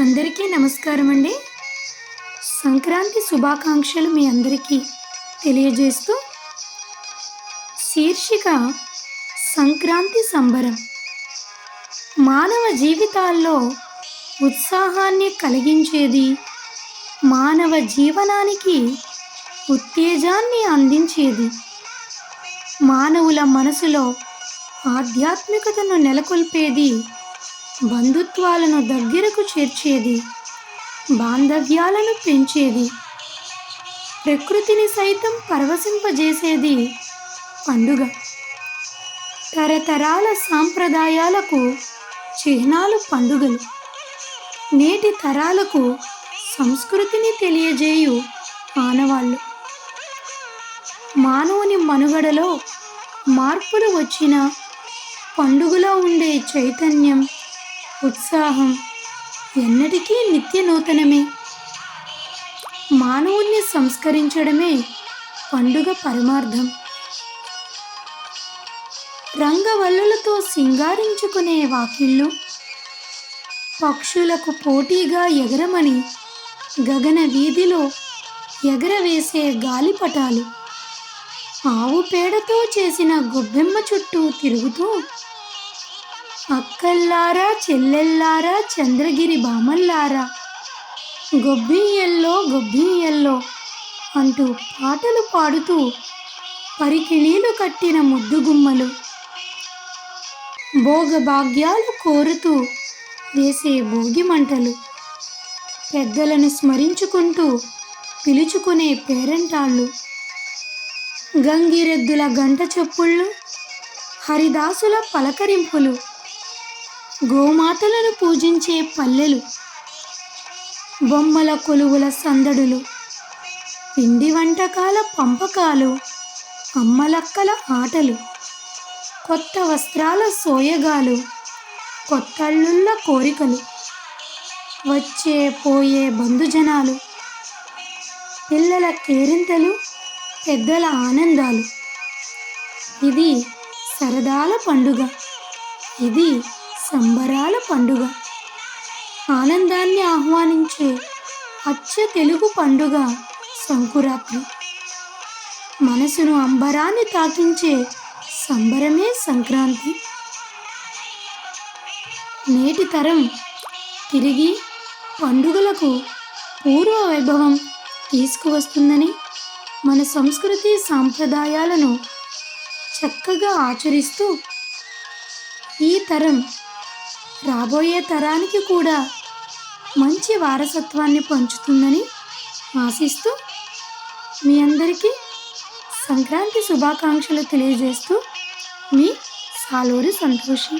అందరికీ నమస్కారం అండి సంక్రాంతి శుభాకాంక్షలు మీ అందరికీ తెలియజేస్తూ శీర్షిక సంక్రాంతి సంబరం. మానవ జీవితాల్లో ఉత్సాహాన్ని కలిగించేది మానవ జీవనానికి ఉత్తేజాన్ని అందించేది. మానవుల మనసులో ఆధ్యాత్మికతను నెలకొల్పేది బంధుత్వాలను దగ్గరకు చేర్చేది బాంధవ్యాలను పెంచేది ప్రకృతిని సైతం పరవశింపజేసేది పండుగ. తరతరాల సాంప్రదాయాలకు చిహ్నాలు పండుగలు. నేటి తరాలకు సంస్కృతిని తెలియజేయు ఆనవాళ్ళు. మానవుని మనుగడలో మార్పులు వచ్చిన పండుగలో ఉండే చైతన్యం ఉత్సాహం ఎన్నటికీ నిత్య నూతనమే మానవుణ్ణి సంస్కరించడమే పండుగ పరమార్థం. రంగవల్లులతో సింగారించుకునే వాకిళ్ళు పక్షులకు పోటీగా ఎగరమని గగన వీధిలో ఎగరవేసే గాలిపటాలు ఆవు పేడతో చేసిన గొబ్బెమ్మ చుట్టూ తిరుగుతూ అక్కల్లారా చెల్లెల్లారా చంద్రగిరి బామల్లారా? గొబ్బియ్యల్లో గొబ్బియ్యల్లో అంటూ పాటలు పాడుతూ పరికిణీలు కట్టిన ముద్దుగుమ్మలు. భోగభాగ్యాలు కోరుతూ వేసే భోగి మంటలు. పెద్దలను స్మరించుకుంటూ పిలుచుకునే పేరంటాళ్ళు. గంగిరెద్దుల గంట చెప్పుళ్ళు హరిదాసుల పలకరింపులు. గోమాతలను పూజించే పల్లెలు. బొమ్మల కొలువుల సందడులు. పిండి వంటకాల పంపకాలు. అమ్మలక్కల ఆటలు. కొత్త వస్త్రాల సోయగాలు. కొత్తళ్ళుళ్ళ కోరికలు. వచ్చే పోయే బంధుజనాలు. పిల్లల కేరింతలు పెద్దల ఆనందాలు. ఇది సరదాల పండుగ. ఇది సంబరాల పండుగ. ఆనందాన్ని ఆహ్వానించే అచ్చ తెలుగు పండుగ సంకురాత్రి. మనసును అంబరాన్ని తాకించే సంబరమే సంక్రాంతి. నేటి తరం తిరిగి పండుగలకు పూర్వ వైభవం తీసుకువస్తుందని మన సంస్కృతి సాంప్రదాయాలను చక్కగా ఆచరిస్తూ ఈ తరం రాబోయే తరానికి కూడా మంచి వారసత్వాన్ని పంచుతుందని ఆశిస్తూ మీ అందరికీ సంక్రాంతి శుభాకాంక్షలు తెలియజేస్తూ మీ సాలూరి సంతోషం.